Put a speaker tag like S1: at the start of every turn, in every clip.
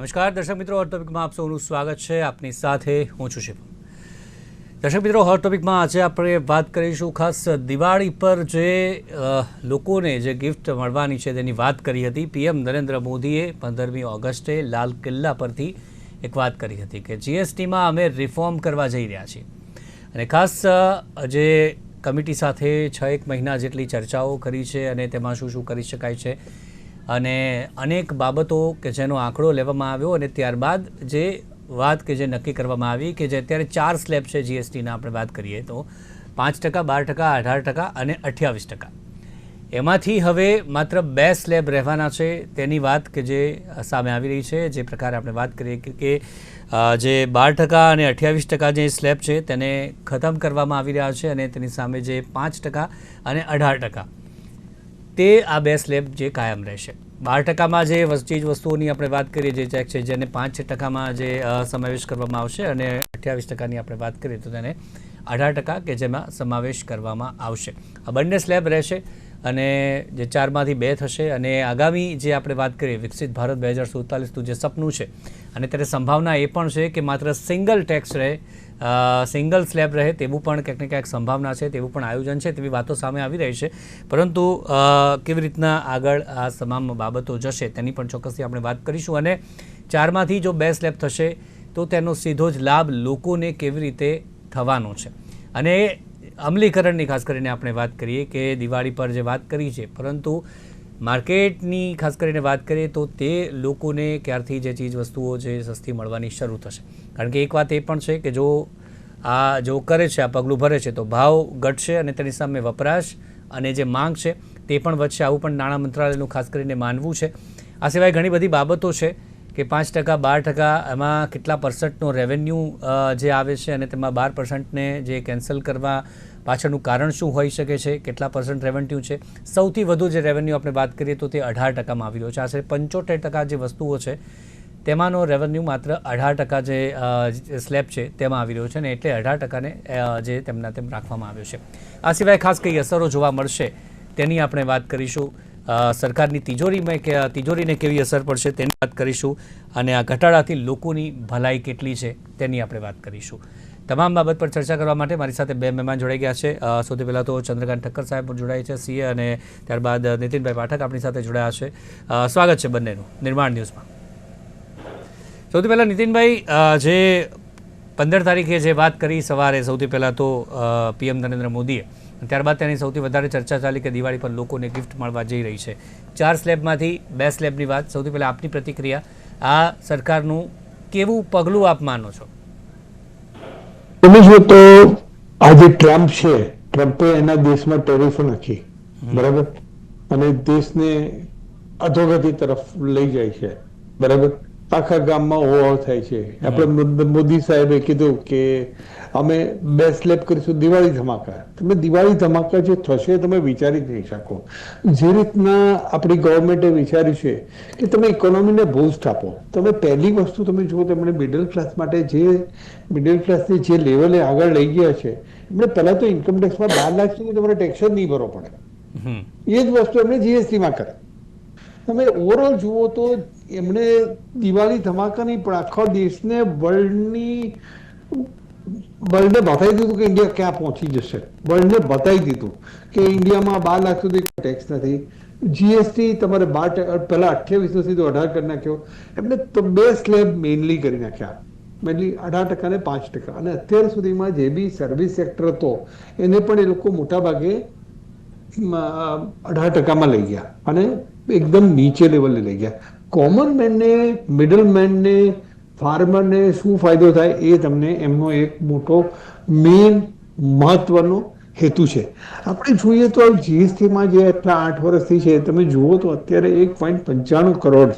S1: નમસ્કાર. દર્શક મિત્રો હોટ ટોપિકમાં આપ સૌનું સ્વાગત છે. આપની સાથે હું છું શિવમ. દર્શક મિત્રો હોટ ટોપિકમાં આજે આપણે વાત કરીશું ખાસ દિવાળી પર જે લોકોને જે ગિફ્ટ મળવાની છે તેની વાત કરી હતી. પીએમ નરેન્દ્ર મોદીએ પંદરમી ઓગસ્ટે લાલ કિલ્લા પરથી એક વાત કરી હતી કે જીએસટીમાં અમે રિફોર્મ કરવા જઈ રહ્યા છીએ. અને ખાસ જે કમિટી સાથે છ એક મહિના જેટલી ચર્ચાઓ કરી છે અને તેમાં શું શું કરી શકાય છે અને અનેક બાબતો કે જેનો આંકડો લેવામાં આવ્યો અને ત્યારબાદ જે વાત કે જે નક્કી કરવામાં આવી કે જે અત્યારે ચાર સ્લેબ છે જીએસટીના આપણે વાત કરીએ તો પાંચ ટકા, બાર ટકા, અઢાર ટકા અને અઠ્યાવીસ ટકા. એમાંથી હવે માત્ર બે સ્લેબ રહેવાના છે તેની વાત કે જે સામે આવી રહી છે, જે પ્રકારે આપણે વાત કરીએ કે જે બાર ટકા અને અઠ્યાવીસ ટકા જે સ્લેબ છે તેને ખતમ કરવામાં આવી રહ્યા છે અને તેની સામે જે પાંચ ટકા અને અઢાર ટકા તે આ બે સ્લેબ જે કાયમ રહેશે. બાર ટકામાં જે ચીજ વસ્તુઓની આપણે વાત કરીએ, જે ચેક છે, જેને પાંચ ટકામાં જે સમાવેશ કરવામાં આવશે અને અઠ્યાવીસ ટકાની આપણે વાત કરીએ, તો તેને અઢાર ટકા કે જેમાં સમાવેશ કરવામાં આવશે. આ બંને સ્લેબ રહેશે અને જે ચારમાંથી બે થશે અને આગામી જે આપણે વાત કરીએ, વિકસિત ભારત બે હજાર સુડતાલીસનું જે સપનું છે, અને ત્યારે સંભાવના એ પણ છે કે માત્ર સિંગલ ટેક્સ રહે સિંગલ સ્લેબ રહે તેવું પણ ક્યાંક ને ક્યાંક સંભાવના છે, તેવું પણ આયોજન છે, તેવી વાતો સામે આવી રહી છે. પરંતુ કેવી રીતના આગળ આ તમામ બાબતો જશે તેની પણ ચોક્કસથી આપણે વાત કરીશું. અને ચારમાંથી જો બે સ્લેબ થશે, તો તેનો સીધો જ લાભ લોકોને કેવી રીતે થવાનો છે? અને અમલીકરણની ખાસ કરીને આપણે વાત કરીએ કે દિવાળી પર જે વાત કરી છે, પરંતુ માર્કેટની ખાસ કરીને વાત કરીએ તો તે લોકોને ક્યારથી જે ચીજ વસ્તુઓ જે સસ્તી મળવાની શરૂ થશે? કારણ કે એક વાત એ પણ છે કે જો આ જો કરે છે, આ પગલું ભરે છે, તો ભાવ ઘટશે અને તેની સામે વપરાશ અને જે માંગ છે તે પણ વધશે. આવું પણ નાણાં મંત્રાલયનું ખાસ કરીને માનવું છે. આ સિવાય ઘણી બધી બાબતો છે કે પાંચ ટકા, બાર ટકા એમાં કેટલા પર્સન્ટનો રેવન્યુ જે આવે છે અને તેમાં બાર પર્સન્ટને જે કેન્સલ કરવા પાછળનું કારણ શું હોઈ શકે છે, કેટલા પર્સન્ટ રેવન્યુ છે. સૌથી વધુ જે રેવન્યુ આપણે વાત કરીએ તો તે અઢાર ટકામાં આવી રહ્યો છે. આશરે પંચોતેર ટકા જે વસ્તુઓ છે તેમાંનો રેવન્યુ માત્ર અઢાર ટકા જે સ્લેબ છે, તેમાં આવી રહ્યો છે ને એટલે અઢાર ટકાને જે તેમના તેમ રાખવામાં આવ્યો છે. આ સિવાય ખાસ કઈ અસરો જોવા મળશે, તેની આપણે વાત કરીશું. સરકારની તિજોરીમાં કે, તિજોરીને કેવી અસર પડશે તેની વાત કરીશું અને આ ઘટાડાથી લોકોની ભલાઈ કેટલી છે તેની આપણે વાત કરીશું. તમામ બાબત પર ચર્ચા કરવા માટે મારી સાથે બે મહેમાન જોડાઈ ગયા છે. સૌથી પહેલાં તો ચંદ્રકાંત ઠક્કર સાહેબ જોડાય છે, સીએ અને ત્યારબાદ નીતિનભાઈ પાઠક આપણી સાથે જોડાયા છે. સ્વાગત છે બંનેનું, નિર્માણ ન્યૂઝમાં. સૌથી પહેલાં નીતિનભાઈ જે પંદર તારીખે જે વાત કરી સવારે સૌથી પહેલાં તો પીએમ નરેન્દ્ર મોદીએ ત્યારબાદ તેની સૌથી વધારે ચર્ચા ચાલી કે દિવાળી પર લોકોને ગિફ્ટ મળવા જઈ રહી છે. ચાર સ્લેબમાંથી બે સ્લેબની વાત સૌથી પહેલાં આપની પ્રતિક્રિયા. આ સરકારનું કેવું પગલું આપ માનો છો?
S2: તમે જો તો આ જે ટ્રમ્પ છે ટ્રમ્પે એના દેશમાં ટેરિફ નાખી બરાબર? અને દેશને અધોગતિ તરફ લઈ જાય છે બરાબર? આખા ગામમાં ઓવર થાય છે. આપણે મોદી સાહેબે કીધું કે અમે બે સ્લેબ કરીશું દિવાળી ધમાકા. તમે દિવાળી ધમાકા જે થશે તમે વિચારી જ નહીં શકો. જે રીતના આપણી ગવર્મેન્ટે વિચાર્યું છે કે તમે ઇકોનોમીને બૂસ્ટ આપો. તમે પહેલી વસ્તુ તમે જુઓ તેમણે મિડલ ક્લાસ માટે જે મિડલ ક્લાસને જે લેવલે આગળ લઈ ગયા છે એમણે પહેલાં તો ઇન્કમ ટેક્સમાં બાર લાખ સુધી તમારે ટેક્સ જ નહીં ભરવો પડે. એ જ વસ્તુ એમણે જીએસટીમાં કરે. તમે ઓવરઓલ જુઓ તો એમણે દિવાળી ધમાકા નહીં, પણ આખા દેશને વર્લ્ડની વર્લ્ડને બતાવી દીધું કે ઇન્ડિયા ક્યાં પહોંચી જશે. વર્લ્ડને બતાવી દીધું કે ઇન્ડિયામાં બાર લાખ સુધી ટેક્સ નથી. જીએસટી તમારે બાર પહેલા અઠ્યાવીસ સુધી અઢાર કરી નાખ્યો. એમને બે સ્લેબ મેઇનલી કરી નાખ્યા. મેનલી અઢાર ટકા ને પાંચ ટકા. અને અત્યાર સુધીમાં જે બી સર્વિસ સેક્ટર હતો, એને પણ એ લોકો મોટા ભાગે અઢાર ટકામાં લઈ ગયા. અને એકદમ નીચે લેવલે લઈ ગયા. કોમન મેનને મિડલ મેનને ફાર્મરને શું ફાયદો થાય એ તમને એમનો એક મોટો મેઇન મહત્વનો હેતુ છે. આપણે જોઈએ તો જીએસટીમાં જે એટલા આઠ વર્ષથી છે, તમે જુઓ તો અત્યારે એક પોઈન્ટ પંચાણું કરોડ,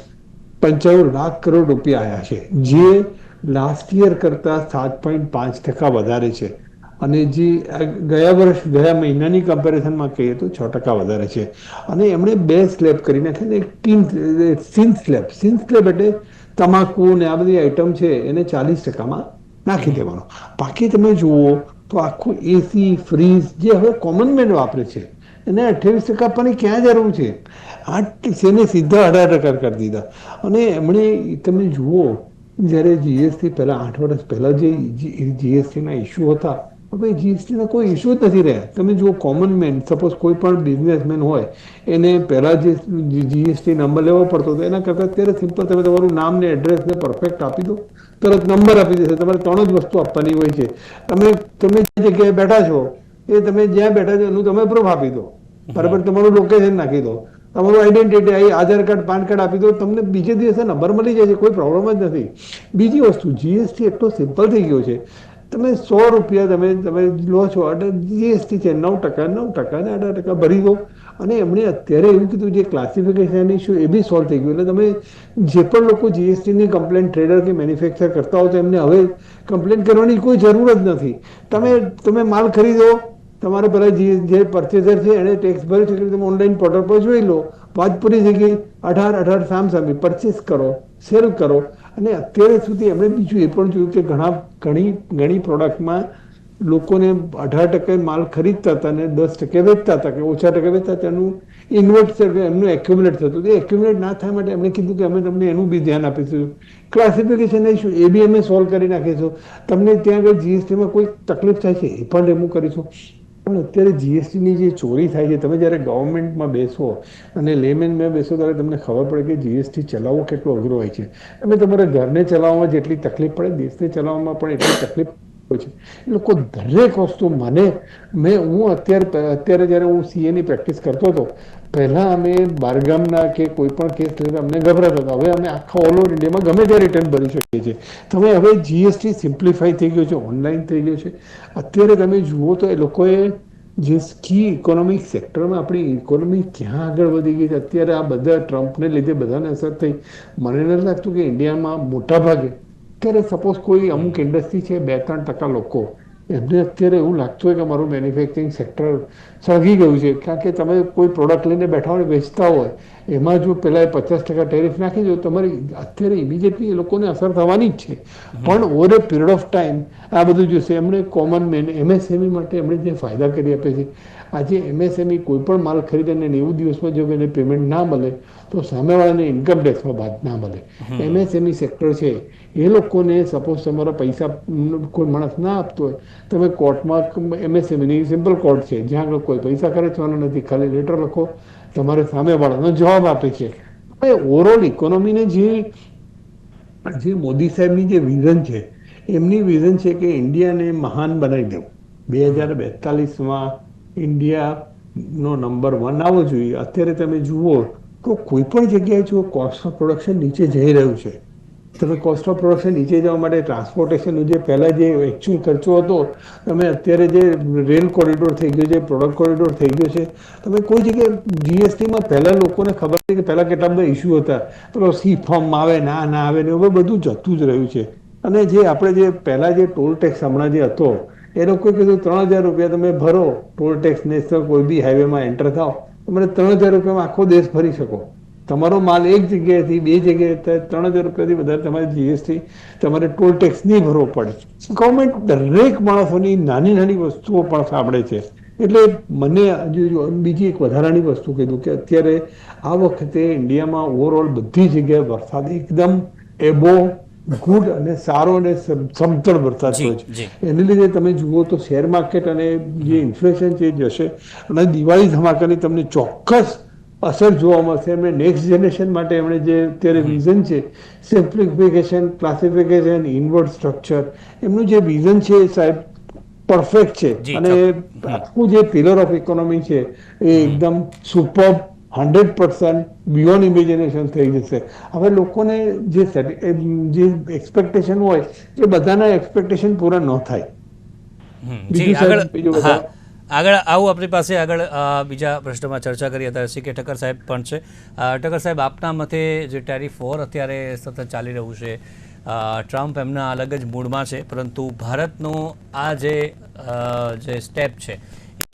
S2: પંચાણું લાખ કરોડ રૂપિયા આવ્યા છે. જે લાસ્ટ યર કરતા સાત પોઈન્ટ પાંચ ટકા વધારે છે. અને જે ગયા વર્ષ, ગયા મહિનાની કમ્પેરિઝનમાં કહીએ તો છ ટકા વધારે છે. અને એમણે બે સ્લેબ કરી નાખ્યા ને એક ટીન સિન સ્લેબ સિન સ્લેબ એટલે તમાકુ ને આ બધી આઈટમ છે એને ચાલીસ ટકામાં નાખી દેવાનો. બાકી તમે જુઓ તો આખું એસી ફ્રીજ જે હવે કોમન મેન વાપરે છે, એને અઠ્યાવીસ ટકા આપવાની ક્યાં જરૂર છે? આઠ સેને સીધા અઢાર ટકા કરી દીધા. અને એમણે, તમે જુઓ, જ્યારે જીએસટી પહેલાં આઠ વર્ષ પહેલાં જે જીએસટીના ઇસ્યુ હતા હવે જીએસટીના કોઈ ઇસ્યુ જ નથી રહ્યા. તમે જુઓ કોમન મેન સપોઝ કોઈ પણ બિઝનેસમેન હોય, એને પહેલાં જે જીએસટી નંબર લેવો પડતો હતો, એના કરતાં અત્યારે સિમ્પલ તમે તમારું નામ ને એડ્રેસ ને પરફેક્ટ આપી દો, તરત નંબર આપી દેશે. તમારે ત્રણ જ વસ્તુ આપવાની હોય છે. તમે તમે જે જગ્યાએ બેઠા છો, એ તમે જ્યાં બેઠા છો, એનું તમે પ્રૂફ આપી દો. બરાબર? તમારું લોકેશન નાખી દો. તમારું આઈડેન્ટિટી આવી આધાર કાર્ડ, પાન કાર્ડ આપી દો, તમને બીજે દિવસે નંબર મળી જાય છે, કોઈ પ્રોબ્લેમ જ નથી. બીજી વસ્તુ જીએસટી એટલો સિમ્પલ થઈ ગયો છે. તમે સો રૂપિયા તમે તમે લો છો, એટલે જીએસટી છે, નવ ટકા નવ ટકા ને અઢાર ટકા ભરી દો. અને એમણે અત્યારે એવું કીધું જે ક્લાસિફિકેશન ઇસ્યુ એ બી સોલ્વ થઈ ગયું. એટલે તમે જે પણ લોકો જીએસટીની કમ્પ્લેન ટ્રેડર કે મેન્યુફેક્ચર કરતા હો તો એમને હવે કમ્પ્લેન કરવાની કોઈ જરૂર જ નથી. તમે તમે માલ ખરીદો, તમારે પેલા જે જે પરચેઝર છે એણે ટેક્સ ભર્યો છે તમે ઓનલાઈન પોર્ટલ પર જોઈ લો. વાત પૂરી થઈ ગઈ. અઢાર અઢાર સામ સામે પરચેસ કરો સેલ કરો. અને અત્યારે સુધી એમણે બીજું એ પણ જોયું કે ઘણા ઘણી ઘણી પ્રોડક્ટમાં લોકોને અઢાર ટકે માલ ખરીદતા હતા અને દસ ટકે વેચતા હતા કે ઓછા ટકે વેચતા તેનું ઇન્વર્ટ એમનું એક્યુમ્યુલેટ થતું એ એક્યુમ્યુલેટ ના થાય માટે એમણે કીધું કે અમે તમને એનું બી ધ્યાન આપીશું. ક્લાસિફિકેશન ઇસ્યુ એ બી અમે સોલ્વ કરી નાખીશું. તમને ત્યાં આગળ જીએસટીમાં કોઈ તકલીફ થાય છે, એ પણ રિમૂવ કરીશું. પણ અત્યારે જીએસટીની જે ચોરી થાય છે, તમે જ્યારે ગવર્મેન્ટમાં બેસો અને લેમેનમાં બેસો, ત્યારે તમને ખબર પડે કે જીએસટી ચલાવવો કેટલો અઘરો હોય છે. તમે તમારા ઘરને ચલાવવામાં જેટલી તકલીફ પડે, દેશને ચલાવવામાં પણ એટલી તકલીફ હોય છે. એ લોકો દરેક વસ્તુ મને, મેં હું અત્યારે અત્યારે જ્યારે હું સીએની પ્રેક્ટિસ કરતો હતો, પહેલાં અમે બારગામના કે કોઈ પણ કેસ લઈને અમને ગભરાતા હતા. હવે અમે આખા ઓલ ઓવર ઇન્ડિયામાં ગમે ત્યાં રિટર્ન ભરી શકીએ છીએ. તમે હવે જીએસટી સિમ્પ્લિફાઈ થઈ ગયો છે ઓનલાઈન થઈ ગયો છે. અત્યારે તમે જુઓ તો એ લોકોએ જે કી ઇકોનોમિક સેક્ટરમાં આપણી ઇકોનોમી ક્યાં આગળ વધી ગઈ છે, અત્યારે આ બધા ટ્રમ્પને લીધે બધાને અસર થઈ. મને નથી લાગતું કે ઇન્ડિયામાં મોટા ભાગે અત્યારે સપોઝ કોઈ અમુક ઇન્ડસ્ટ્રી છે બે ત્રણ ટકા લોકો એમને અત્યારે એવું લાગતું હોય કે મારું મેન્યુફેક્ચરિંગ સેક્ટર સળગી ગયું છે. કારણ કે તમે કોઈ પ્રોડક્ટ લઈને બેઠા હોય વેચતા હોય એમાં જો પેલા પચાસ ટકા ટેરિફ નાખી દો તમારી અત્યારે ઇમિડિયેટલી એ લોકોને અસર થવાની જ છે. પણ over a period of time આ બધું જોશે. એમણે કોમન મેન એમએસએમઈ માટે એમણે જે ફાયદા કરી આપે છે આજે એમએસએમઈ કોઈ પણ માલ ખરીદે અને નેવું દિવસમાં જો એને પેમેન્ટ ના મળે તો સામેવાળાને ઇન્કમ ટેક્સમાં બાદ ના મળે. એમએસએમઈ સેક્ટર છે. એ લોકોને સપોઝ તમારા પૈસા કોઈ માણસ ના આપતો હોય તમે કોર્ટમાં એમએસએમઈની સિમ્પલ કોર્ટ છે જ્યાં આગળ કોઈ પૈસા ખર્ચવાના નથી ખાલી લેટર લખો તમારે સામેવાળાનો જવાબ આપે છે. ઓવરઓલ ઇકોનોમીને જે જે મોદી સાહેબની જે વિઝન છે એમની વિઝન છે કે ઇન્ડિયાને મહાન બનાવી દેવું. બે હજાર બેતાલીસમાં ઇન્ડિયાનો નંબર વન આવવો જોઈએ. અત્યારે તમે જુઓ તો કોઈ પણ જગ્યાએ જુઓ કોસ્ટ ઓફ પ્રોડક્શન નીચે જઈ રહ્યું છે. તમે કોસ્ટ ઓફ પ્રોડક્શન નીચે જવા માટે ટ્રાન્સપોર્ટેશનનો જે પહેલાં જે એકચ્યુઅલ ખર્ચો હતો, તમે અત્યારે જે રેલ કોરિડોર થઈ ગયો છે પ્રોડક્ટ કોરિડોર થઈ ગયો છે, તમે કોઈ જગ્યાએ જીએસટીમાં પહેલાં લોકોને ખબર નથી કે પહેલાં કેટલા બધા ઇસ્યુ હતા. પેલો સી ફોર્મ આવે, ના ના આવે ને હવે બધું જતું જ રહ્યું છે. અને જે આપણે જે પહેલાં જે ટોલ ટેક્સ હમણાં જે હતો એ લોકોએ કીધું, ત્રણ હજાર રૂપિયા તમે ભરો ટોલ ટેક્સ નેશનલ કોઈ બી હાઈવેમાં એન્ટર થાવ તમે ત્રણ હજાર રૂપિયામાં આખો દેશ ફરી શકો. તમારો માલ એક જગ્યાએથી બે જગ્યાએ ત્રણ હજાર રૂપિયાથી વધારે તમારે જીએસટી તમારે ટોલ ટેક્સ નહીં ભરવો પડે ગવર્મેન્ટ દરેક માણસોની નાની નાની વસ્તુઓ પણ સાંભળે છે. એટલે મને હજુ બીજી એક વધારાની વસ્તુ કીધું કે અત્યારે આ વખતે ઇન્ડિયામાં ઓવરઓલ બધી જગ્યાએ વરસાદ એકદમ એબો ગુડ અને સારો અને સમતળ વરસાદ હોય છે. એને લીધે તમે જુઓ તો શેર માર્કેટ અને જે ઇન્ફ્લેશન છે એ જશે અને દિવાળી ધમાકાની તમને ચોક્કસ અસર જોવા મળશે. એમણે નેક્સ્ટ જનરેશન માટે એમણે જે અત્યારે વિઝન છે સિમ્પ્લિફિકેશન ક્લાસિફિકેશન ઇન્વર્ટ સ્ટ્રક્ચર એમનું જે વિઝન છે એ સાહેબ પરફેક્ટ છે. અને આખું જે પિલર ઓફ ઇકોનોમી છે એ એકદમ super hundred percent beyond imagination થઈ જશે. હવે લોકોને જે જે એક્સપેક્ટેશન હોય એ બધાના એક્સપેક્ટેશન પૂરા ન થાય.
S1: આગળ આવું આપણી પાસે આગળ બીજા પ્રશ્નમાં ચર્ચા કરી. હતા સી કે ઠક્કર સાહેબ પણ છે. ઠક્કર સાહેબ આપના મતે જે ટેરિફ વોર અત્યારે સતત ચાલી રહ્યું છે ટ્રમ્પ એમના અલગ જ મૂડમાં છે પરંતુ ભારતનો આ જે જે સ્ટેપ છે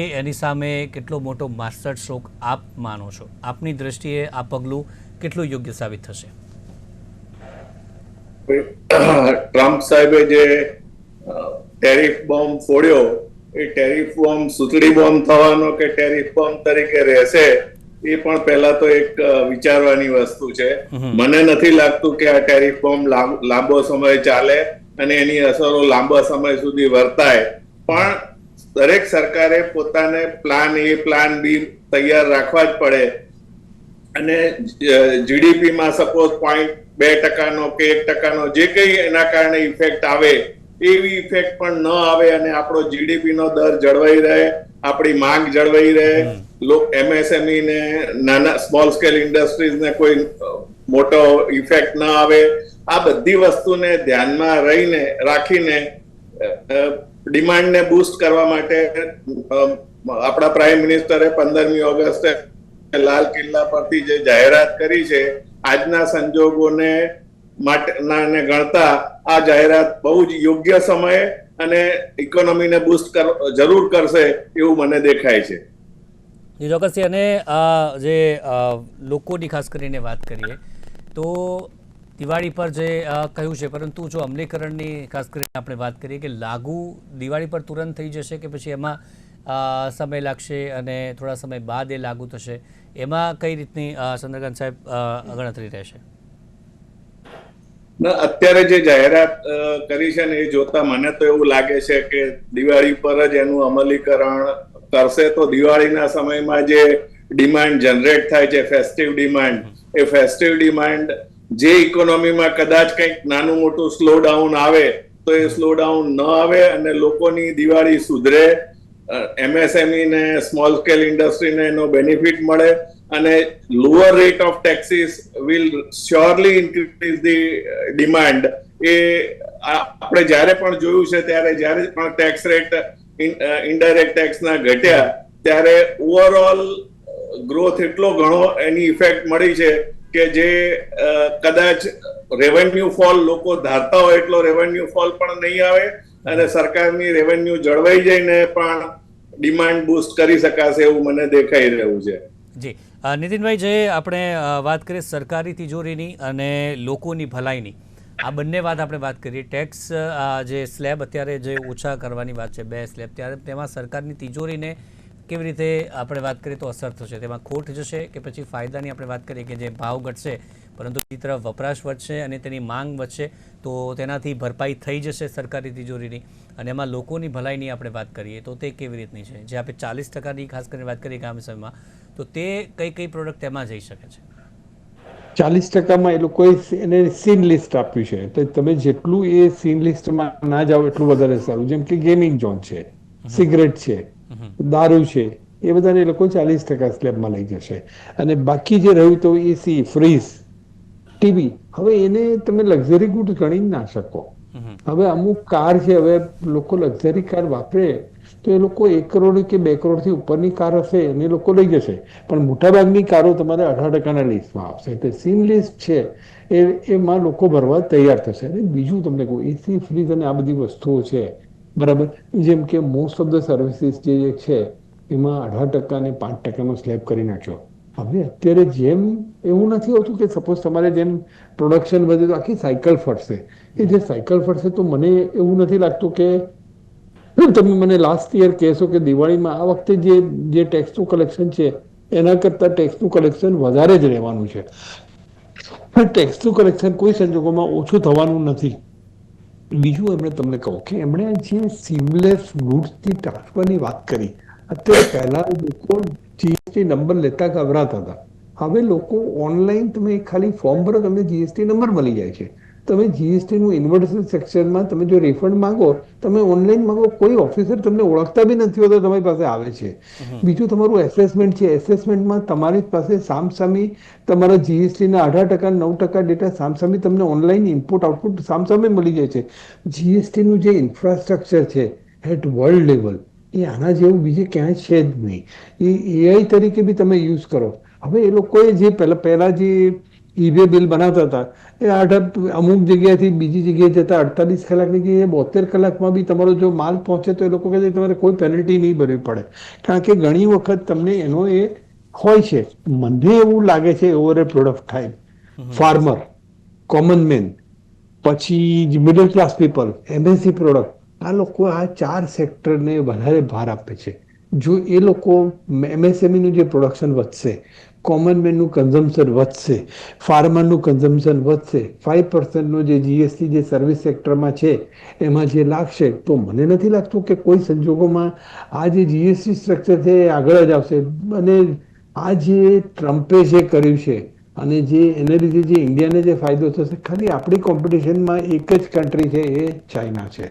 S1: એ એની સામે કેટલો મોટો માસ્ટર સ્ટ્રોક આપ માનો છો? આપની દ્રષ્ટિએ આ પગલું કેટલું યોગ્ય સાબિત થશે?
S3: ટ્રમ્પ સાહેબે જે ટેરિફ બોમ્બ ફોડ્યો એ ટેરિફ બોમ્બ સુતળી બોમ્બ થવાનો કે ટેરિફ બોમ્બ તરીકે રહેશે એ પણ પહેલા તો એક વિચારવાની વસ્તુ છે. મને નથી લાગતું કે આ ટેરિફ બોમ્બ લાંબો સમય ચાલે અને એની અસરો લાંબા સમય સુધી વર્તાય. પણ દરેક સરકારે પોતાને પ્લાન એ પ્લાન બી તૈયાર રાખવા જ પડે. અને જીડીપીમાં સપોઝ પોઈન્ટ બે ટકાનો કે એક ટકાનો જે કંઈ એના કારણે ઇફેક્ટ આવે એવી ઇફેક્ટ પણ ન આવે અને આપણો જીડીપીનો દર જળવાઈ રહે આપણી માંગ જળવાઈ રહે. એમએસએમઈ ને નાના સ્મોલ સ્કેલ ઇન્ડસ્ટ્રીઝને કોઈ મોટો ઇફેક્ટ ન આવે. આ બધી વસ્તુને ધ્યાનમાં રહીને રાખીને ડિમાન્ડને બૂસ્ટ કરવા માટે આપણા પ્રાઇમ મિનિસ્ટરે પંદરમી ઓગસ્ટે લાલ કિલ્લા પરથી જે જાહેરાત કરી છે, આજના સંજોગોને માટેના ગણતા આ જાહેરાત બહુ જ યોગ્ય સમયે અને ઇકોનોમીને બૂસ્ટ જરૂર કરશે એવું મને દેખાય છે.
S1: ચોક્કસથી અને જે લોકોની ખાસ કરીને વાત કરીએ, તો દિવાળી પર જે કહ્યું છે, પરંતુ જો અમલીકરણની, ખાસ કરીને આપણે વાત કરીએ કે લાગુ દિવાળી પર તુરંત થઈ જશે કે પછી એમાં સમય લાગશે અને થોડા સમય બાદ એ લાગુ થશે, એમાં કઈ રીતની ચંદ્રકાંત સાહેબ ગણતરી રહેશે?
S3: અત્યારે જે જાહેરાત કરી છે ને એ જોતા મને તો એવું લાગે છે કે દિવાળી પર જ એનું અમલીકરણ કરશે તો દિવાળીના સમયમાં જે ડિમાન્ડ જનરેટ થાય છે, ફેસ્ટિવ ડિમાન્ડ, એ ફેસ્ટિવ ડિમાન્ડ જે ઇકોનોમીમાં કદાચ કંઈક નાનું મોટું સ્લો ડાઉન આવે, તો એ સ્લો ડાઉન ન આવે અને લોકોની દિવાળી સુધરે એમએસએમઈ ને સ્મોલ સ્કેલ ઇન્ડસ્ટ્રીને એનો બેનિફિટ મળે અને lower rate of taxes will surely increase the demand એ આપણે જ્યારે પણ જોયું છે, ત્યારે જ્યારે પણ ટેક્સ રેટ ઇન્ડાયરેક્ટ ટેક્સના ઘટ્યા, ત્યારે ઓવરઓલ ગ્રોથ એટલો ઘણો એની ઇફેક્ટ મળી છે કે જે કદાચ રેવન્યુ ફોલ લોકો ધારતા હોય એટલો રેવન્યુ ફોલ પણ નહીં આવે અને સરકારની રેવન્યુ જળવાઈ જઈને પણ ડિમાન્ડ બૂસ્ટ કરી શકાશે એવું મને દેખાઈ રહ્યું છે.
S1: જી. નીતિનભાઈ, જે આપણે વાત કરીએ સરકારી તિજોરીની અને લોકોની ભલાઈની, આ બંને વાત આપણે વાત કરીએ. ટેક્સ જે સ્લેબ અત્યારે જે ઓછા કરવાની વાત છે, બે સ્લેબ ત્યારે તેમાં સરકારની તિજોરીને કેવી રીતે આપણે વાત કરીએ તો અસર થશે? તેમાં ખોટ જશે કે પછી ફાયદાની આપણે વાત કરીએ કે જે ભાવ ઘટશે પરંતુ બીજી તરફ વપરાશ વધશે અને તેની માંગ વધશે તો તેનાથી ભરપાઈ થઈ જશે સરકારી તિજોરીની. અને એમાં લોકોની ભલાઈની આપણે વાત કરીએ તો તે કેવી રીતની છે? જે આપણે ચાલીસ ટકાની ખાસ કરીને વાત કરીએ આગામી સમયમાં તો તે કઈ કઈ પ્રોડક્ટ તેમાં જઈ શકે છે?
S2: ચાલીસ ટકામાં એ લોકોએ એને સીન લિસ્ટ આપ્યું છે. તો તમે જેટલું એ સીન લિસ્ટમાં ના જાઓ એટલું વધારે સારું. જેમ કે ગેમિંગ ઝોન છે સિગરેટ છે દારૂ છે એ બધાને લોકો ચાલીસ ટકા સ્લેબમાં લઈ જશે. અને બાકી જે રહ્યું તો એસી ફ્રીઝ ટીવી. હવે એને તમે લક્ઝરી ગુડ ગણી ના શકો. હવે અમુક કાર છે હવે લોકો લક્ઝરી કાર વાપરે તો એ લોકો એક કરોડ કે બે કરોડથી ઉપરની કાર હશે એને લોકો લઈ જશે. પણ મોટાભાગની કારો તમારે અઢાર ટકાના લિસ્ટમાં આવશે એટલે સીન લિસ્ટ છે એ એમાં લોકો ભરવા તૈયાર થશે. અને બીજું તમને કહું એસી ફ્રીજ અને આ બધી વસ્તુઓ છે બરાબર? જેમ કે મોસ્ટ ઓફ ધ સર્વિસીસ જે છે, એમાં અઢાર ટકા ને પાંચ ટકાનો સ્લેબ કરી નાખ્યો. હવે અત્યારે જેમ એવું નથી હોતું કે સપોઝ તમારે જેમ પ્રોડક્શન વધે તો આખી સાયકલ ફરશે. એ જે સાયકલ ફરશે તો મને એવું નથી લાગતું કે તમે મને લાસ્ટ યર કહેશો કે દિવાળીમાં આ વખતે જે જે ટેક્સનું કલેક્શન છે, એના કરતાં ટેક્સનું કલેક્શન વધારે જ રહેવાનું છે. પણ ટેક્સનું કલેક્શન કોઈ સંજોગોમાં ઓછું થવાનું નથી. બીજું એમણે તમને કહું કે એમણે જે સીમલેસ ગુડ્સની ટ્રાન્સફરની વાત કરી, અત્યારે પહેલા લોકો જીએસટી નંબર લેતા ગભરાતા હતા. હવે લોકો ઓનલાઈન તમે ખાલી ફોર્મ ભરો તમને જીએસટી નંબર મળી જાય છે. તમે જીએસટીનું ઇન્વર્ટેશન સેક્શનમાં તમે જો રિફંડ માંગો તમે ઓનલાઈન માંગો કોઈ ઓફિસર તમને ઓળખતા બી નથી હોતા તમારી પાસે આવે છે. બીજું તમારું એસેસમેન્ટ છે. એસેસમેન્ટમાં તમારી પાસે સામસામી તમારા જીએસટીના અઢાર ટકા નવ ટકા ડેટા સામસામી તમને ઓનલાઈન ઇનપુટ આઉટપુટ સામસામે મળી જાય છે. જીએસટીનું જે ઇન્ફ્રાસ્ટ્રક્ચર છે એટ વર્લ્ડ લેવલ એ આના જેવું બીજે ક્યાંય છે જ નહીં. એ એઆઈ તરીકે બી તમે યુઝ કરો. હવે એ લોકોએ જે પહેલા પહેલા જે ઈવે બિલ બનાવતા હતા. એ આઠ અમુક જગ્યાએથી બીજી જગ્યાએ જતા અડતાલીસ કલાકની જગ્યાએ બોતેર કલાકમાં બી તમારો જો માલ પહોંચે તો એ લોકો કહે છે તમારે કોઈ પેનલ્ટી નહીં ભરવી પડે. કારણ કે ઘણી વખત તમને એનો એ હોય છે. મને એવું લાગે છે ઓવર એ પ્રોડક્ટ થાય ફાર્મર કોમન મેન પછી middle class people MSC product આ લોકો આ ચાર સેક્ટરને વધારે ભાર આપે છે. જો એ લોકો એમએસએમઈનું જે પ્રોડક્શન વધશે કોમન મેનનું કન્ઝમ્પશન વધશે. ફાર્મરનું કન્ઝમ્પશન વધશે. ફાઇવ પર્સન્ટનો જે જીએસટી જે સર્વિસ સેક્ટરમાં છે, એમાં જે લાગશે, તો મને નથી લાગતું કે કોઈ સંજોગોમાં આ જે જીએસટી સ્ટ્રક્ચર છે એ આગળ જ આવશે. અને આ જે ટ્રમ્પે જે કર્યું છે, અને જે એને લીધે જે ઇન્ડિયાને જે ફાયદો થશે, ખાલી આપણી કોમ્પિટિશનમાં એક જ કન્ટ્રી છે એ ચાઇના છે.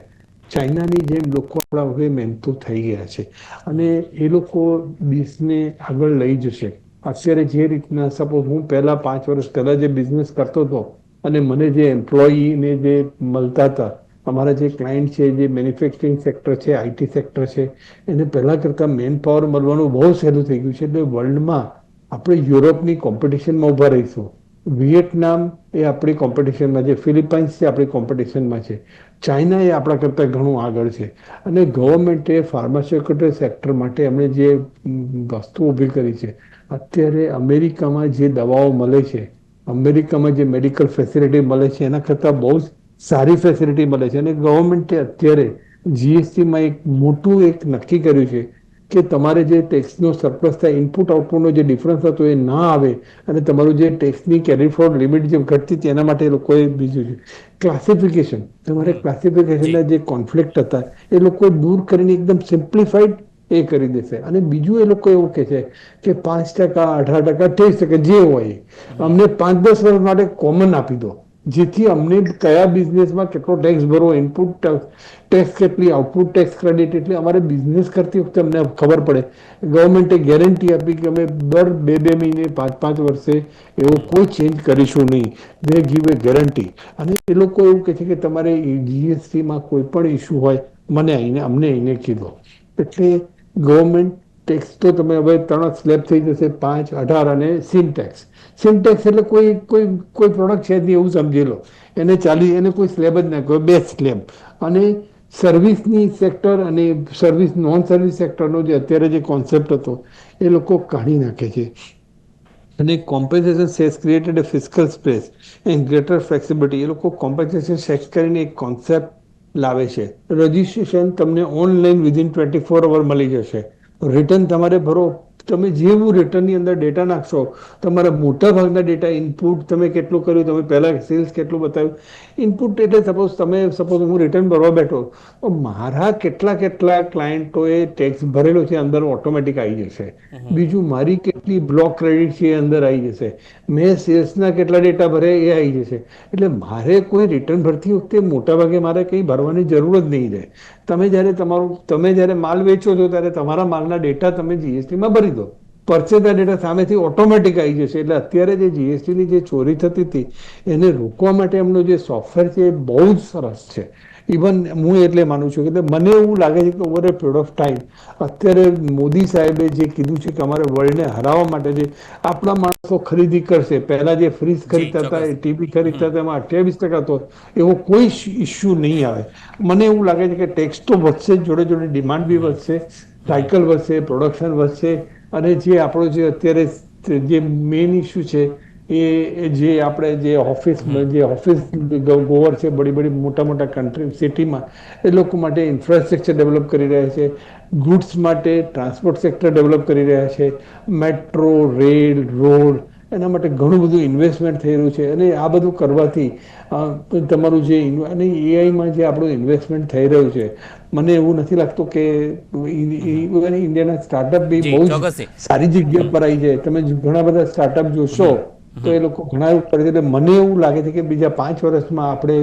S2: ચાઇનાની જેમ લોકો આપણા હવે મહેનતુ થઈ ગયા છે. અને એ લોકો દેશને આગળ લઈ જશે. અત્યારે જે રીતના સપોઝ હું પહેલા પાંચ વર્ષ પહેલા જે બિઝનેસ કરતો હતો અને મને જે એમ્પ્લોયીને જે મળતા હતા, અમારા જે ક્લાયન્ટ છે, જે મેન્યુફેક્ચરિંગ સેક્ટર છે આઈટી સેક્ટર છે, એને પહેલાં કરતાં મેન પાવર મળવાનું બહુ સહેલું થઈ ગયું છે. એટલે વર્લ્ડમાં આપણે યુરોપની કોમ્પિટિશનમાં ઊભા રહીશું. વિયેટનામ એ આપણી કોમ્પિટિશનમાં છે. ફિલિપાઇન્સ છે, આપણી કોમ્પિટિશનમાં છે. ચાઇના એ આપણા કરતાં ઘણું આગળ છે. અને ગવર્મેન્ટે ફાર્માસ્યુટિકલ સેક્ટર માટે એમણે જે વસ્તુ ઊભી કરી છે. અત્યારે અમેરિકામાં જે દવાઓ મળે છે અમેરિકામાં જે મેડિકલ ફેસિલિટી મળે છે એના કરતાં બહુ જ સારી ફેસિલિટી મળે છે. અને ગવર્મેન્ટે અત્યારે જીએસટીમાં એક મોટું એક નક્કી કર્યું છે કે તમારે જે ટેક્સનો સરપ્લસ થાય ઇનપુટ આઉટપુટનો જે ડિફરન્સ હતો એ ના આવે અને તમારું જે ટેક્સની કેરી ફ્રોડ લિમિટ જે ઘટતી હતી એના માટે એ લોકોએ બીજું છે. ક્લાસિફિકેશન તમારે ક્લાસિફિકેશનના જે. કોન્ફ્લિક્ટ હતા એ લોકો દૂર કરીને એકદમ સિમ્પ્લિફાઈડ એ કરી દેશે. અને બીજું એ લોકો એવું કહે છે કે પાંચ ટકા, અઢાર ટકા ત્રીસ ટકા જે હોય. અમને પાંચ દસ વર્ષ માટે કોમન આપી દો. જેથી અમને કયા બિઝનેસમાં કેટલો ટેક્સ ભરવો ઇનપુટ ટેક્સ કેટલી આઉટપુટ ટેક્સ ક્રેડિટ એટલે, અમારે બિઝનેસ કરતી વખતે અમને ખબર પડે. ગવર્મેન્ટે ગેરંટી આપી કે અમે દર બે બે મહિને, પાંચ પાંચ વર્ષે એવો કોઈ ચેન્જ કરીશું નહીં. દે ગીવ એ ગેરંટી અને એ લોકો એવું કહે છે કે તમારે જીએસટીમાં કોઈ પણ ઇસ્યુ હોય, મને અહીંને અમને અહીંને કીધો. એટલે ગવર્મેન્ટ ટેક્સ તો તમે હવે ત્રણ સ્લેબ થઈ જશે, પાંચ, અઢાર અને સિનટેક્સ સિનટેક્સ એટલે કોઈ કોઈ કોઈ પ્રોડક્ટ છે નહીં એવું સમજી લો. એને ચાલી, એને કોઈ સ્લેબ જ ના કહે બે સ્લેબ અને સર્વિસની સેક્ટર અને સર્વિસ નોન સર્વિસ સેક્ટરનો જે અત્યારે જે કોન્સેપ્ટ હતો, એ લોકો કાઢી નાખે છે. અને compensation cess created a physical space and greater flexibility એ લોકો કોમ્પન્સેશન સેટ કરીને એક કોન્સેપ્ટ લાવે છે. રજિસ્ટ્રેશન તમને online within twenty four hour મળી જશે. રિટર્ન તમારે ભરો. તમે જેવું રિટર્નની અંદર ડેટા નાખશો તમારા મોટા ભાગના ડેટા ઇનપુટ તમે કેટલું કર્યું તમે પહેલાં સેલ્સ કેટલું બતાવ્યું? ઇનપુટ એટલે સપોઝ તમે સપોઝ હું રિટર્ન ભરવા બેઠો તો મારા કેટલા કેટલા ક્લાયન્ટોએ ટેક્સ ભરેલો છે અંદર ઓટોમેટિક આવી જશે. બીજું મારી કેટલી બ્લોક ક્રેડિટ છે એ અંદર આવી જશે. મેં સેલ્સના કેટલા ડેટા ભરે એ આવી જશે. એટલે મારે કોઈ રિટર્ન ભરતી વખતે મોટાભાગે મારે કંઈ ભરવાની જરૂર જ નહીં રહે. તમે જ્યારે તમારું, તમે જ્યારે માલ વેચો છો ત્યારે તમારા માલના ડેટા તમે જીએસટીમાં ભરી દો. પરચેતા ડેટા સામેથી ઓટોમેટિક આવી જશે. એટલે અત્યારે જે જીએસટીની જે ચોરી થતી હતી, એને રોકવા માટે એમનું જે સોફ્ટવેર છે એ બહુ જ સરસ છે. ઇવન હું એટલે માનું છું કે મને એવું લાગે છે કે over a period of time અત્યારે મોદી સાહેબે જે કીધું છે કે અમારે વર્લ્ડને હરાવવા માટે જે આપણા માણસો ખરીદી કરશે પહેલા જે ફ્રીજ ખરીદતા હતા એ ટીવી ખરીદતા હતા એમાં અઠ્યાવીસ ટકા તો એવો કોઈ ઇસ્યુ નહીં આવે. મને એવું લાગે છે કે ટેક્સ તો વધશે જોડે જોડે ડિમાન્ડ બી વધશે સાયકલ વધશે પ્રોડક્શન વધશે અને જે આપણો જે અત્યારે જે મેઇન ઇસ્યુ છે એ જે આપણે જે ઓફિસ જે ઓફિસ ગોવર છે બડી બડી મોટા મોટા કન્ટ્રી સિટીમાં એ લોકો માટે ઇન્ફ્રાસ્ટ્રક્ચર ડેવલપ કરી રહ્યા છે. ગુડ્સ માટે ટ્રાન્સપોર્ટ સેક્ટર ડેવલપ કરી રહ્યા છે. મેટ્રો રેલ રોડ એના માટે ઘણું બધું ઇન્વેસ્ટમેન્ટ થઈ રહ્યું છે. અને આ બધું કરવાથી તમારું જે અને એઆઈમાં જે આપણું ઇન્વેસ્ટમેન્ટ થઈ રહ્યું છે. મને એવું નથી લાગતું કે ઇન્ડિયાના સ્ટાર્ટઅપ બી બહુ સારી જગ્યા પર આવી જાય. તમે ઘણા બધા સ્ટાર્ટઅપ જોશો તો એ લોકો ઘણા એવું કરે છે. એટલે મને એવું લાગે છે કે બીજા પાંચ વર્ષમાં આપણે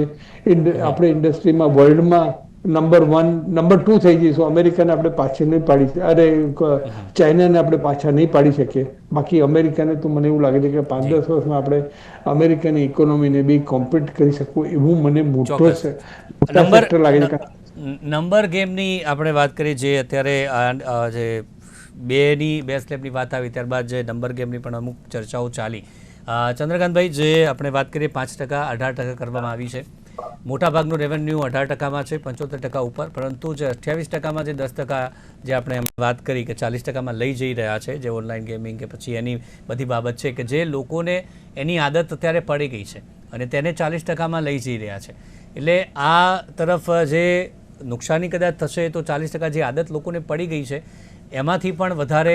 S2: આપણે ઇન્ડસ્ટ્રીમાં વર્લ્ડમાં નંબર વન નંબર ટુ થઈ જઈશું. અમેરિકાને આપણે પાછી નહીં પાડી અરે ચાઇનાને આપણે પાછા નહીં પાડી શકીએ. બાકી અમેરિકાને તો મને એવું લાગે છે કે પાંચ દસ વર્ષમાં આપણે અમેરિકાની ઇકોનોમીને બી કોમ્પિટ કરી શકવું એવું મને મોટો છે મોટા
S1: નંબર
S2: લાગે છે.
S1: નંબર ગેમની આપણે વાત કરી જે અત્યારે જે બેની બે સ્લેબની વાત આવી ત્યારબાદ જે નંબર ગેમની પણ અમુક ચર્ચાઓ ચાલી. ચંદ્રકાંતભાઈ, જે આપણે વાત કરીએ પાંચ ટકા, અઢાર ટકા કરવામાં આવી છે. મોટાભાગનું રેવન્યુ અઢાર ટકામાં છે, પંચોતેર ટકા ઉપર, પરંતુ જે અઠ્યાવીસ ટકામાં જે દસ ટકા જે આપણે વાત કરી કે ચાલીસ ટકામાં લઈ જઈ રહ્યા છે, જે ઓનલાઈન ગેમિંગ કે પછી એની બધી બાબત છે કે જે લોકોને એની આદત અત્યારે પડી ગઈ છે અને તેને ચાલીસ ટકામાં લઈ જઈ રહ્યા છે. એટલે આ તરફ જે નુકસાની કદાચ થશે તો ચાલીસ ટકા જે આદત લોકોને પડી ગઈ છે, એમાંથી પણ વધારે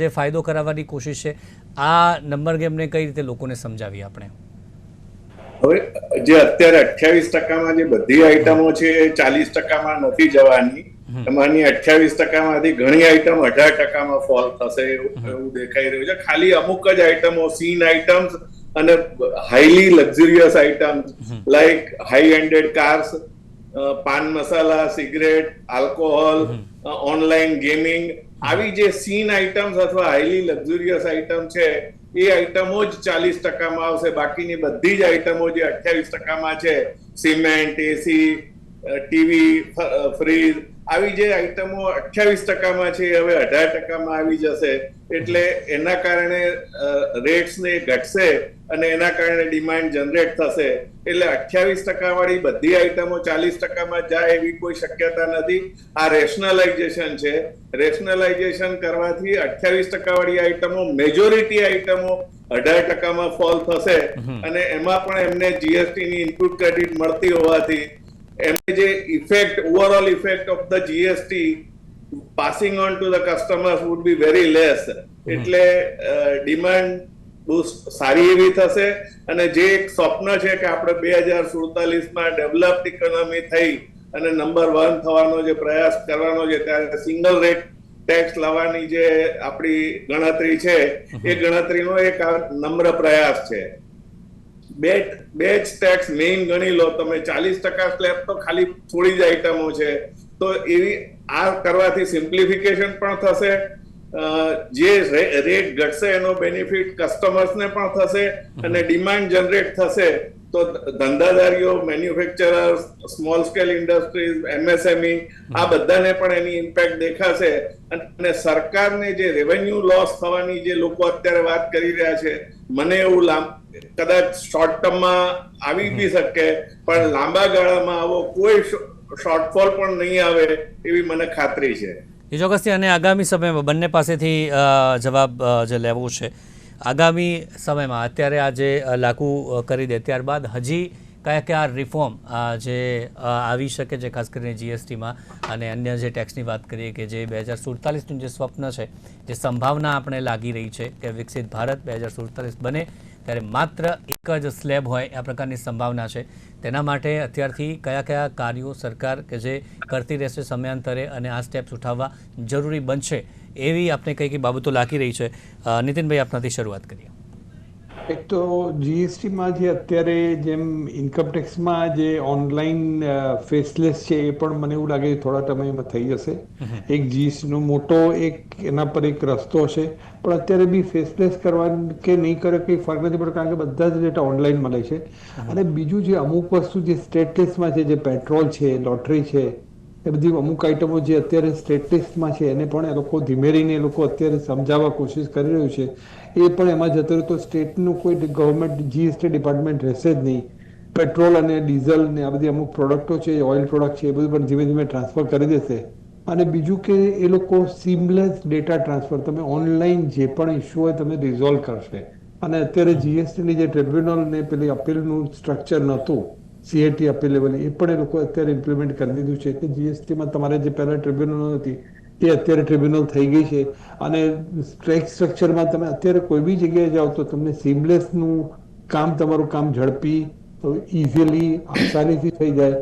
S1: જે ફાયદો કરાવવાની કોશિશ છે. આ નંબર ગેમને કઈ રીતે લોકોને સમજાવીએ આપણે?
S3: હવે જે અત્યારે અઠ્યાવીસ ટકામાં જે બધી આઈટમો છે એ ચાલીસ ટકામાં નથી જવાની. એમાંની અઠ્યાવીસ ટકામાંથી ઘણી આઈટમ અઢાર ટકામાં ફોલ થશે એવું એવું દેખાઈ રહ્યું છે. ખાલી અમુક જ આઈટમો સીન આઈટમ્સ અને highly luxurious items like high ended cars pan masala cigarette alcohol online gaming આવી જે સીન આઈટમ્સ અથવા હાઈલી લક્ઝુરિયસ આઈટમ છે, એ આઈટમો જ ચાલીસ ટકામાં આવશે. બાકીની બધી જ આઈટમો જે અઠ્યાવીસ ટકામાં છે, સિમેન્ટ એસી ટીવી ફ્રીજ આવી જે આઈટમો અઠ્યાવીસ ટકામાં છે હવે અઢાર ટકામાં આવી જશે એટલે એના કારણે રેટ્સ ને ઘટશે અને એના કારણે ડિમાન્ડ જનરેટ થશે. એટલે અઠ્યાવીસ ટકા વાળી બધી આઈટમો ચાલીસ ટકામાં જાય એવી કોઈ શક્યતા નથી. આ રેશનલાઇઝેશન છે. રેશનલાઇઝેશન કરવાથી અઠ્યાવીસ ટકા વાળી આઈટમો મેજોરિટી આઈટમો અઢાર ટકામાં ફોલ થશે અને એમાં પણ એમને જીએસટી ની ઇનપુટ ક્રેડિટ મળતી હોવાથી એમને જે effect overall effect of the GST passing on to the customers would be very less એટલે ડિમાન્ડ સારી એવી થશે અને જે એક સ્વપ્ન છે કે આપણે બે હજાર સુડતાલીસમાં ડેવલપ્ડ ઇકોનોમી થઈ અને નંબર વન થવાનો જે પ્રયાસ કરવાનો છે ત્યારે સિંગલ રેટ ટેક્સ લાવવાની જે આપણી ગણતરી છે એ ગણતરીનો એક નમ્ર પ્રયાસ છે. બે બે જ ટેક્સ મેઇન ગણી લો તમે ચાલીસ ટકા સ્લેબ તો ખાલી થોડી જ આઈટમો છે. તો એવી આ કરવાથી સિમ્પ્લિફિકેશન પણ થશે. જે રેટ ઘટશે એનો બેનિફિટ કસ્ટમર્સને પણ થશે અને ડિમાન્ડ જનરેટ થશે. તો ધંધાદારીઓ manufacturers small scale industries MSME આ બધાને પણ એની ઇમ્પેક્ટ દેખાશે. અને સરકારને જે રેવન્યુ લોસ થવાની જે લોકો અત્યારે વાત કરી રહ્યા છે મને એવું કદાચ શોર્ટ ટર્મમાં આવી બી શકે પણ લાંબા ગાળામાં આવો કોઈ શોર્ટફોલ પણ નહીં આવે એવી મને ખાતરી છે.
S1: એ ચોક્કસથી અને આગામી સમયમાં બંને પાસેથી જવાબ જે લેવો છે આગામી સમયમાં અત્યારે આ જે લાગુ કરી દે ત્યારબાદ હજી કયા કયા રિફોર્મ જે આવી શકે છે ખાસ કરીને જીએસટીમાં અને અન્ય જે ટેક્સની વાત કરીએ કે જે બે હજાર સુડતાલીસનું જે સ્વપ્ન છે જે સંભાવના આપણે લાગી રહી છે કે વિકસિત ભારત બે હજાર સુડતાલીસ બને ત્યારે માત્ર એક જ સ્લેબ હોય આ પ્રકારની સંભાવના છે. તેના માટે અત્યારથી કયા કયા કાર્યો સરકાર કે જે કરતી રહેશે સમયાંતરે અને આ સ્ટેપ્સ ઉઠાવવા જરૂરી બનશે એવી આપણે કઈ કઈ બાબતો લાગી રહી છે. નીતિનભાઈ, આપનાથી શરૂઆત કરીએ.
S2: એક તો જીએસટીમાં જે અત્યારે જેમ ઇન્કમટેક્સમાં જે ઓનલાઈન ફેસલેસ છે એ પણ મને એવું લાગે છે થોડા સમયમાં થઈ જશે. એક જીએસટીનો મોટો એક એના પર એક રસ્તો છે. પણ અત્યારે બી ફેસલેસ કરવા કે નહીં કરે કંઈ ફરક નથી પડતો કારણ કે બધા જ ડેટા ઓનલાઈન મળે છે. અને બીજું જે અમુક વસ્તુ જે સ્ટેટલેસમાં છે જે પેટ્રોલ છે લોટરી છે એ બધી અમુક આઈટમો જે અત્યારે સ્ટેટ ટેક્સમાં છે, એને પણ એ લોકો ધીમે રહીને એ લોકો અત્યારે સમજાવવા કોશિશ કરી રહ્યું છે. એ પણ એમાં જતો રહ્યો તો સ્ટેટનું કોઈ ગવર્મેન્ટ જીએસટી ડિપાર્ટમેન્ટ રહેશે જ નહીં. પેટ્રોલ અને ડીઝલ ને આ બધી અમુક પ્રોડક્ટો છે ઓઇલ પ્રોડક્ટ છે, એ બધું પણ ધીમે ધીમે ટ્રાન્સફર કરી દેશે. અને બીજું કે એ લોકો સીમલેસ ડેટા ટ્રાન્સફર તમે ઓનલાઈન જે પણ ઇસ્યુ હોય તમે રિઝોલ્વ કરશે. અને અત્યારે જીએસટીની જે ટ્રિબ્યુનલ ને પેલી અપીલનું સ્ટ્રક્ચર નહોતું સીએટી અપીલ લેવલ એ પણ એ લોકો અત્યારે ઇમ્પ્લિમેન્ટ કરી દીધું છે. કે જીએસટીમાં તમારે જે પહેલા ટ્રિબ્યુનલ હતી, તે અત્યારે ટ્રિબ્યુનલ થઈ ગઈ છે. અને ટેક્સ સ્ટ્રક્ચરમાં તમે અત્યારે કોઈ બી જગ્યાએ જાઓ તો તમને સીમલેસનું કામ, તમારું કામ ઝડપી ઇઝીલી આસાનીથી થઈ જાય.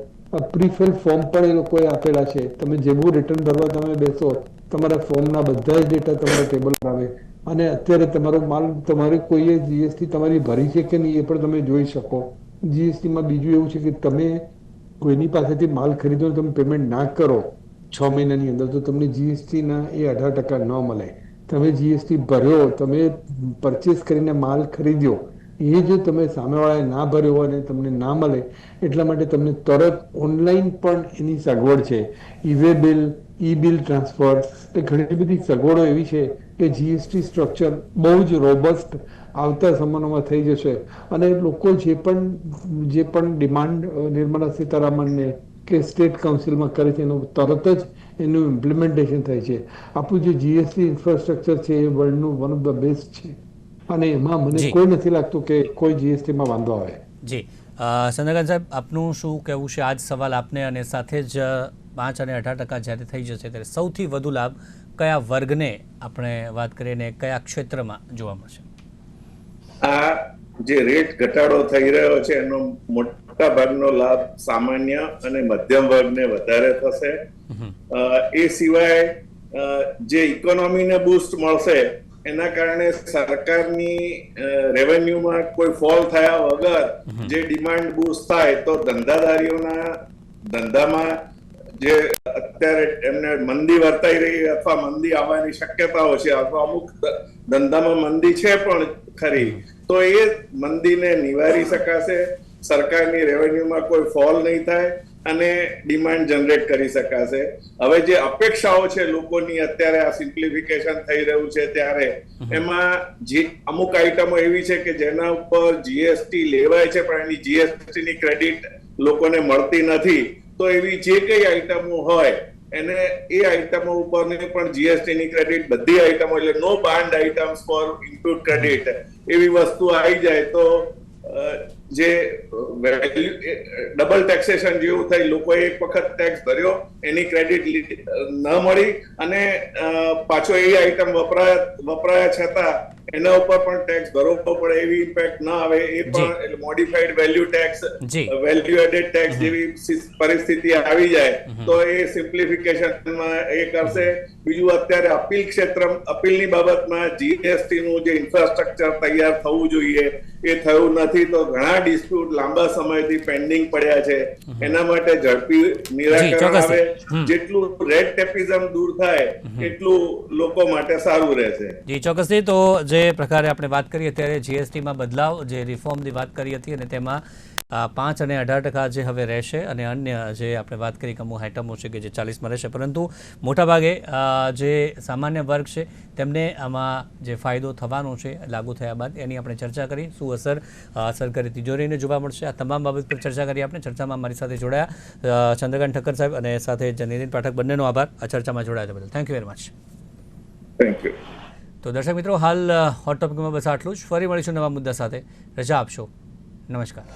S2: પ્રીફિલ ફોર્મ પણ એ લોકોએ આપેલા છે. તમે જેવું રિટર્ન ભરવા તમે બેસો, તમારા ફોર્મના બધા જ ડેટા તમારા ટેબલ પર આવે. અને અત્યારે તમારો માલ, તમારે કોઈએ જીએસટી તમારી ભરી છે કે નહીં એ પણ તમે જોઈ શકો. જીએસટીમાં બીજું એવું છે કે તમે કોઈની પાસેથી માલ ખરીદો તમે પેમેન્ટ ના કરો, છ મહિનાની અંદર તો તમને જીએસટીના એ અઢાર ટકા ન મળે. તમે જીએસટી ભર્યો, તમે પરચેસ કરીને માલ ખરીદ્યો, એ જો તમે સામેવાળાએ ના ભર્યો હોય અને તમને ના મળે, એટલા માટે તમને તરત ઓનલાઈન પણ એની સગવડ છે. E way bill e bill transfer એ ઘણી બધી સગવડો એવી છે કે જીએસટી સ્ટ્રક્ચર બહુ જ રોબસ્ટ આવતા સમયમાં થઈ જશે. અને લોકો જે પણ જે પણ ડિમાન્ડ નિર્મલા સીતારામનને કે સ્ટેટ કાઉન્સિલમાં કરે છે એનું તરત જ એનું ઇમ્પ્લિમેન્ટેશન થાય છે. આપણું જે જીએસટી ઇન્ફ્રાસ્ટ્રક્ચર છે એ વર્લ્ડનું વન ઓફ ધ બેસ્ટ છે. અને એમાં મને કોઈ નથી લાગતું કે કોઈ જીએસટીમાં વાંધો આવે.
S1: જી. ચંદ્રકાંત સાહેબ આપનું શું કહેવું છે? આજ સવાલ આપને અને સાથે જ પાંચ અને અઢાર ટકા જ્યારે થઈ જશે ત્યારે સૌથી વધુ લાભ કયા વર્ગને આપણે વાત કરીએ ને કયા ક્ષેત્રમાં જોવા મળશે?
S3: આ જે રેટ ઘટાડો થઈ રહ્યો છે એનો મોટા ભાગનો લાભ સામાન્ય અને મધ્યમ વર્ગને વધારે થશે. એ સિવાય જે ઇકોનોમીને બૂસ્ટ મળશે એના કારણે સરકારની રેવન્યુમાં કોઈ ફોલ થયા વગર જે ડિમાન્ડ બૂસ્ટ થાય તો ધંધાદારીઓના ધંધામાં જે અત્યારે એમને મંદી વર્તાઈ રહી અથવા મંદી આવવાની શક્યતાઓ છે અથવા અમુક ધંધામાં મંદી છે પણ ખરી તો એ મંદીને નિવારી શકાશે. સરકારની રેવન્યુમાં કોઈ ફોલ નહીં થાય અને ડિમાન્ડ જનરેટ કરી શકાશે. હવે જે અપેક્ષાઓ છે લોકોની અત્યારે આ સિમ્પ્લિફિકેશન થઈ રહ્યું છે ત્યારે એમાં જે અમુક આઈટમો એવી છે કે જેના ઉપર જીએસટી લેવાય છે પણ એની જીએસટી ની ક્રેડિટ લોકોને મળતી નથી. તો એવી જે કઈ આઈટમો હોય, એને એ આઈટમો ઉપરની પણ જીએસટી ની ક્રેડિટ બધી આઈટમો એટલે no band items for include credit એવી વસ્તુ આવી જાય તો જે વેલ્યુ ડબલ ટેક્સેશન જેવું થઈ લોકોએ એક વખત ટેક્સ ભર્યો એની ક્રેડિટ ન મળી અને પાછો એ આઈટમ વપરાયા વપરાયા છતાં એના ઉપર પણ ટેક્સ ભરવો પડે એવી ઇમ્પેક્ટ ના આવે એ પણ modified value tax value added tax જેવી પરિસ્થિતિ આવી જાય તો એ સિમ્પ્લિફિકેશનમાં એ કરશે. બીજું અત્યારે અપીલ ક્ષેત્ર અપીલની બાબતમાં જીએસટી નું જે ઇન્ફ્રાસ્ટ્રક્ચર તૈયાર થવું જોઈએ એ થયું નથી તો ઘણા ડિસ્પ્યુટ લાંબા સમયથી પેન્ડિંગ પડ્યા છે. એના માટે ઝડપી નિરાકરણ. આવે. જેટલું રેડ ટેપિઝમ દૂર થાય એટલું લોકો માટે સારું રહેશે
S1: જી ચોક્કસથી તો જે પ્રકારે આપણે વાત કરી અત્યારે જીએસટીમાં બદલાવ જે રિફોર્મની વાત કરી હતી અને તેમાં પાંચ અને અઢાર ટકા જે હવે રહેશે અને અન્ય જે આપણે વાત કરી અમુક આઇટમો છે કે જે ચાલીસમાં રહેશે પરંતુ મોટાભાગે આ જે સામાન્ય વર્ગ છે તેમને આમાં જે ફાયદો થવાનો છે લાગુ થયા બાદ એની આપણે ચર્ચા કરી. શું અસર સરકારી તિજોરીને જોવા મળશે? આ તમામ બાબત પર ચર્ચા કરી આપણે. ચર્ચામાં મારી સાથે જોડાયા ચંદ્રકાંત ઠક્કર સાહેબ અને સાથે જ પાઠક બંનેનો આભાર. આ ચર્ચામાં જોડાયા બદલ. Thank you very much
S3: thank you
S1: તો દર્શક મિત્રો હાલ હોટ ટોપિકમાં બસ આટલું જ. ફરી મળીશું નવા મુદ્દા સાથે. રજા આપશો. નમસ્કાર.